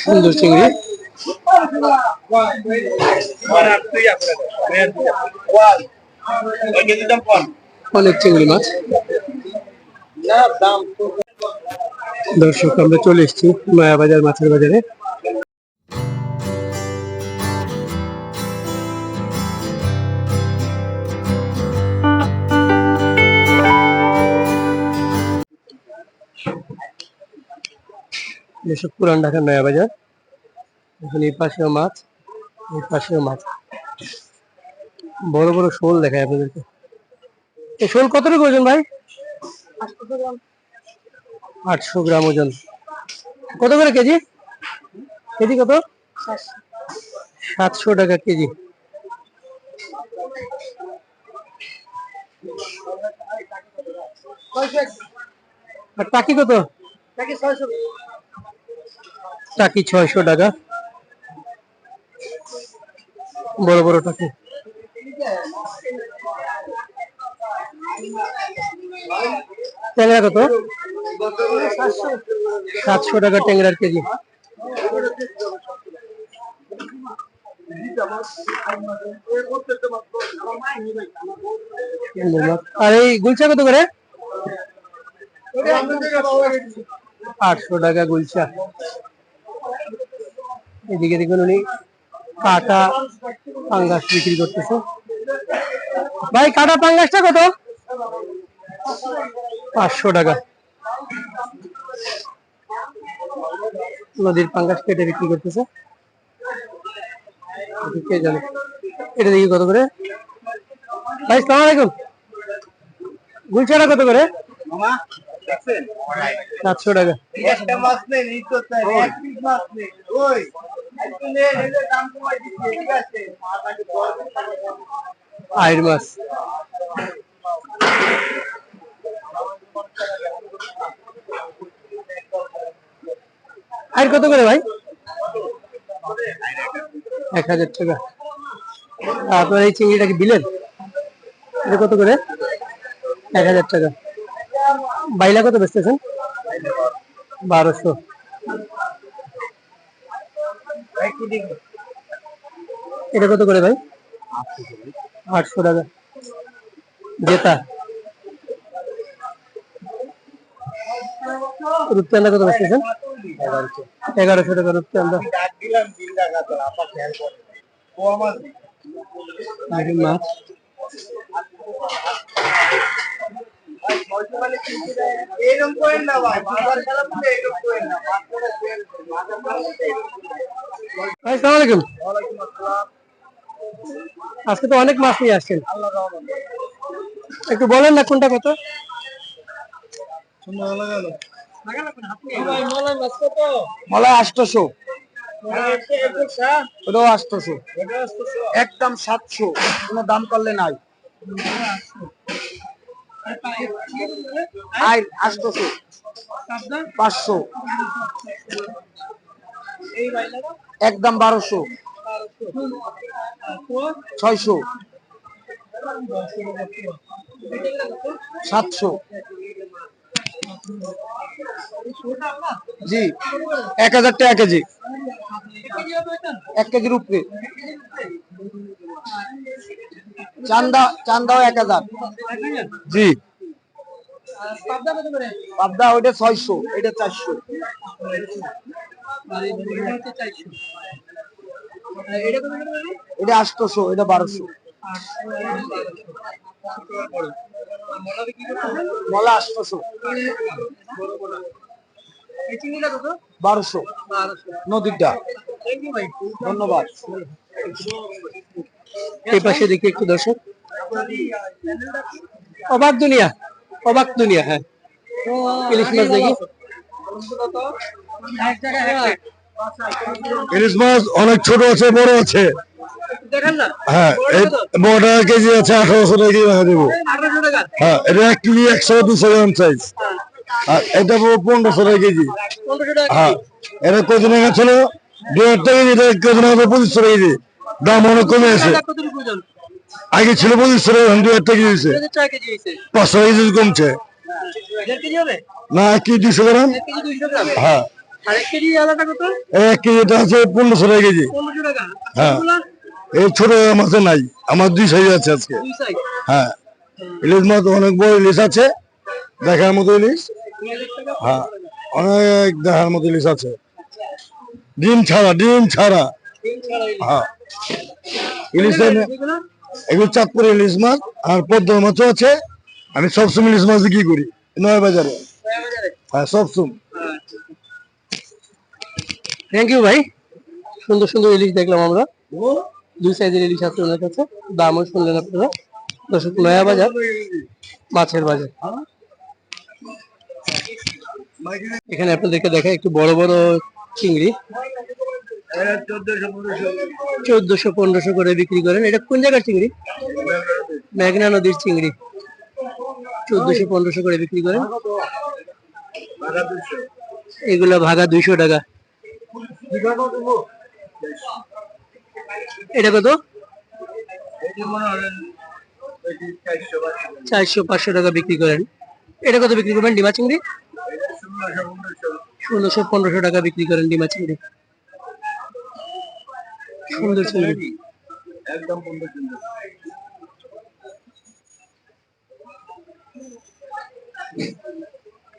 সুন্দর চিংড়ি। অনেক চিংড়ি মাছ। দর্শক আমরা চলে এসেছি মায়াবাজার মাছের বাজারে। এসব পুরান ঢাকার নয়া বাজার। এখানে এই পাশেও মাছ, এই পাশেও মাছ। বড় বড় শোল দেখায় আপনাদেরকে। এই শোল কতটুকু ওজন ভাই? আটশো গ্রাম ওজন। কত করে কেজি? কেজি কত? সাতশো টাকা কেজি। আর টাকি কত? টাকি ছয়শো টাকা বড় বড় টাকি। ট্যাংরা কত? সাতশো টাকা ট্যাংরার কেজি। আর এই গুলচা কত করে? আটশো টাকা গুলচা এদিকে দেখুন উনি কাটা পাঙ্গাস বিক্রি করতেছে। ভাই, কাটা পাঙ্গাসটা কত? পাঁচশো টাকা। নদীর পাঙ্গাস কেটে বিক্রি করতেছে। কে জানে? এটা দেখি কত করে? ভাই, সালাম আলাইকুম। গুলছাটা কত করে? সাতশো টাকা। একটা মাছ নেই মাছ নেই। ওই আইর মাছ। আইর কত করে ভাই? এক হাজার টাকা। আপনার এই চিংড়িটা কি বিলেন এটা কত করে? এক হাজার টাকা। বাইলা কত বেচতেছেন বারোশো। এটা কত করে ভাই? আটশো টাকা। জেতা। রূপচান্দা কত বেচতেছেন এগারোশো টাকা রূপচান্দা ডাক দিলাম দিন টাকা তো আপা খেয়াল করে ও আমার দেখুন মাছ এরকম করেন না ভাই বাজার খারাপ হলে এরকম করেন না। মাছটা ফেল বাজার খারাপ হলে এরকম করেন না। ভাই সালাম আলাইকুম। ওয়ালাইকুম আসসালাম আজকে তো অনেক মাছ নিয়ে আসছেন। একটু বলেন না কোনটা কত? মলাই ওটাও আটশোশো একদম সাতশো। কোনো দাম করলে নাই। আই আটশোশো পাঁচশো। একদম বারোশো। ছয়শো। সাতশো। জি, এক হাজার টাকা কেজি। এক কেজির উপরে। চান্দা চান্দাও এক হাজার। জি। পাবদা ওইটা ছয়শো এটা চারশো। এটা আটশোশো এটা বারোশো। মলা আটশোশো। বারোশো। নদীরটা ধন্যবাদ। এই পাশে দেখি একটু দর্শক। অবাক দুনিয়া অবাক দুনিয়া হ্যাঁ। ইলিশ মাছ দেখি। ইলিশ মাছ অনেক ছোট আছে বড় আছে। হ্যাঁ বড়টা কেজি আছে আঠারোশো কেজি দেবো। হ্যাঁ এটা এক কেজি একশো দুশো গ্রাম সাইজ আর এটা পনেরোশো টাকা কেজি। হ্যাঁ এটা কদিন আগে ছিল? দু হাজার টাকা কেজি এটা কদিন আগে পঁচিশশো টাকা কেজি। দাম অনেক কমে আছে। আগে ছিল পঁচিশ টাকা এখন দু কেজি হয়েছে। পাঁচশো কেজি কমছে। না এক কেজি দুশো গ্রাম। হ্যাঁ। এক কেজিটা আছে পনেরোশো টাকা কেজি। হ্যাঁ। এগুলা এই ছোট মাছে নাই। আমার দুই সাইজ আছে আজকে। হ্যাঁ। ইলিশ মাছ অনেক বড় ইলিশ আছে। দেখার মতো ইলিশ। হ্যাঁ। অনেক দেখার মতো ইলিশ আছে। ডিম ছাড়া ডিম ছাড়া। হ্যাঁ। ইলিশ এগুলো চাঁদপুর ইলিশ মাছ আর পদ্ম মাছও আছে। আমি সবসময় ইলিশ মাছ বিক্রি করি নয় বাজারে হ্যাঁ সবসময় থ্যাংক ইউ ভাই। সুন্দর সুন্দর ইলিশ দেখলাম আমরা। দুই সাইজের ইলিশ আছে ওনার কাছে। দামও শুনলেন আপনারা। দর্শক নয়া বাজার মাছের বাজার। এখানে আপনাদেরকে দেখা একটু বড় বড় চিংড়ি। চোদ্দশো পনেরোশো করে বিক্রি করেন। এটা কোন জায়গার চিংড়ি? মেঘনা নদীর চিংড়ি। চোদ্দশো পনেরোশো করে বিক্রি করেন। এগুলো ভাগা দুইশো টাকা। এটা কত? চারশো পাঁচশো টাকা বিক্রি করেন। এটা কত বিক্রি করবেন? ডিমা চিংড়ি? ষোলোশো পনেরোশো টাকা বিক্রি করেন ডিমা চিংড়ি। সুন্দর চিংড়ি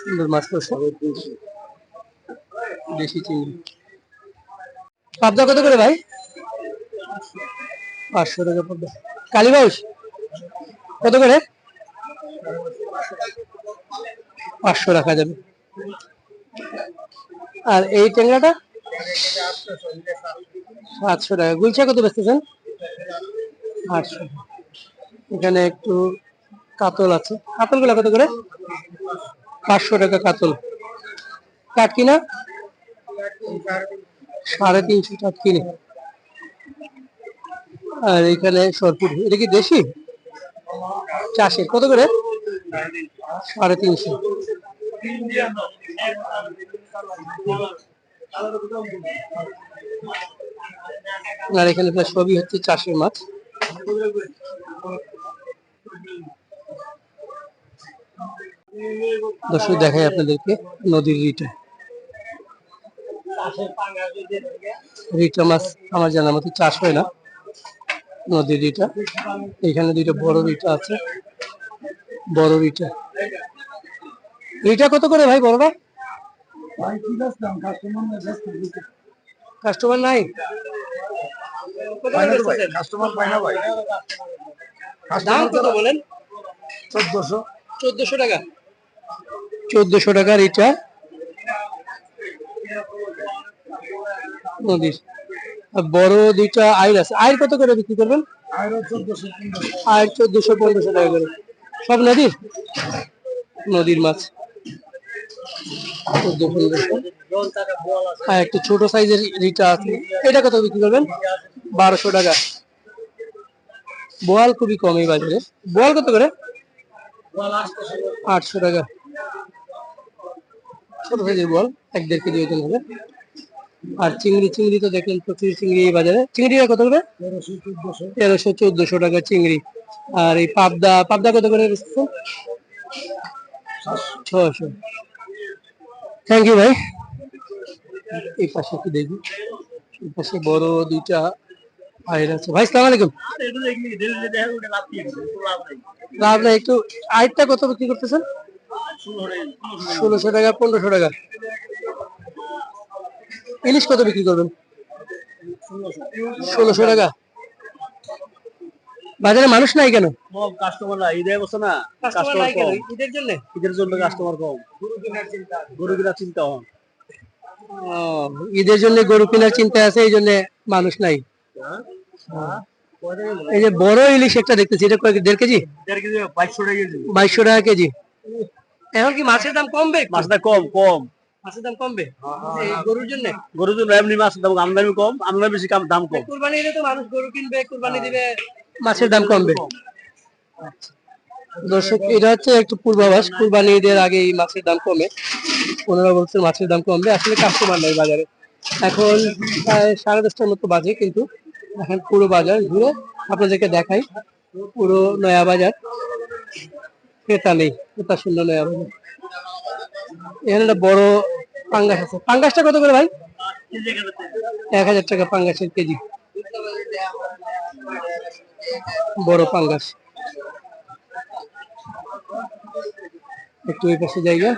সুন্দর মাছ করছে। দেশি চিংড়ি। পাবদা কত করে ভাই? পাঁচশো টাকা পাবদা। কালীবাউস কত করে? পাঁচশো রাখা যাবে। আর এই ট্যাংরাটা? সাতশো টাকা। গুলছা কত বেচতেছেন আটশো এখানে একটু কাতল আছে। কাতলগুলা কত করে? পাঁচশো টাকা কাতল। কাটকি না সাড়ে তিনশো টাটকিনি আর এখানে সরপুর। এটা কি দেশি? চাষের। কত করে? সাড়ে তিনশো। আর এখানে প্রায় সবই হচ্ছে চাষের মাছ। দর্শক, দেখাই আপনাদেরকে নদীর রিটা। রিটা মাছ আমার জানার মতো চাষ হয় না। নদীর রিটা। এখানে দুইটা বড় রিটা আছে। বড় রিটা। রিটা কত করে ভাই বড়টা কাস্টমার নাই? কাস্টমার পাই না ভাই। দাম কত বলেন? চোদ্দশো। চোদ্দশো টাকা। চোদ্দশো টাকা রিটা নদীর বড় দুইটা আইর আছে। আইর কত করে বিক্রি করবেন? চোদ্দশো চোদ্দশো পনেরোশো টাকা করে। সব নদীর? নদীর মাছ। আর একটু ছোট সাইজের রিটা আছে। এটা কত বিক্রি করবেন? বারোশো টাকা। বোয়াল খুবই কম এই বাজারে। বোয়াল কত করে? আটশো টাকা। ছোট সাইজের বল এক দেড় কেজি ওজন হবে। আর চিংড়ি চিংড়ি তো দেখলেন, প্রচুর চিংড়ি এই বাজারে। চিংড়িটা কত করে? তেরোশো চোদ্দশো টাকা চিংড়ি। আর এই পাবদা পাবদা কত করে ছশো থ্যাংক ইউ ভাই এই পাশে একটু দেখি। এই পাশে বড় দুইটা আয়ের আছে। ভাই, সালাম আলাইকুম। লাভ নাই। একটু আয়েরটা কত বিক্রি করতেছেন? ষোলোশো টাকা, পনেরোশো টাকা। ইলিশ কত বিক্রি করবেন? ষোলোশো টাকা। বাজারে মানুষ নাই কেন? কাস্টমার না ঈদের বছর না কাস্টমার নাই কেন? ঈদের জন্য? ঈদের জন্য কাস্টমার কম। গরু কেনার চিন্তা হন ঈদের জন্য গরু কেনার চিন্তা আছে এই জন্য মানুষ নাই। এই যে বড় ইলিশ একটা দেখতেছি এটা কয়েক দেড় কেজি? দেড় কেজি বাইশশো টাকা কেজি। বাইশশো টাকা কেজি। এখন কি মাছের দাম কমবে? মাছটা কম কম। মাছের দাম কমবে? এই গরুর জন্য? গরুর জন্য এমনি মাছের দাম আমদানি কম আমদানি বেশি দাম কম। কুরবানি দিলে তো মানুষ গরু কিনবে কুরবানি দিবে। মাছের দাম কমবে। দর্শক, এটা হচ্ছে একটু পূর্বাভাস। কুরবানি ঈদের আগে এই মাছের দাম কমে। ওনারা বলছেন মাছের দাম কমবে। আসলে কাস্টমার নাই বাজারে। এখন সাড়ে দশটার মতো বাজে কিন্তু। এখন পুরো বাজার ঘুরে আপনাদেরকে দেখাই। পুরো নয়া বাজার। ক্রেতা নেই। ক্রেতা শূন্য নয়া বাজার। এখানে একটা বড় পাঙ্গাস আছে। পাঙ্গাসটা কত করে ভাই? এক হাজার টাকা পাঙ্গাসের কেজি। বড় পাঙ্গাস একটু ওই পাশে জায়গা।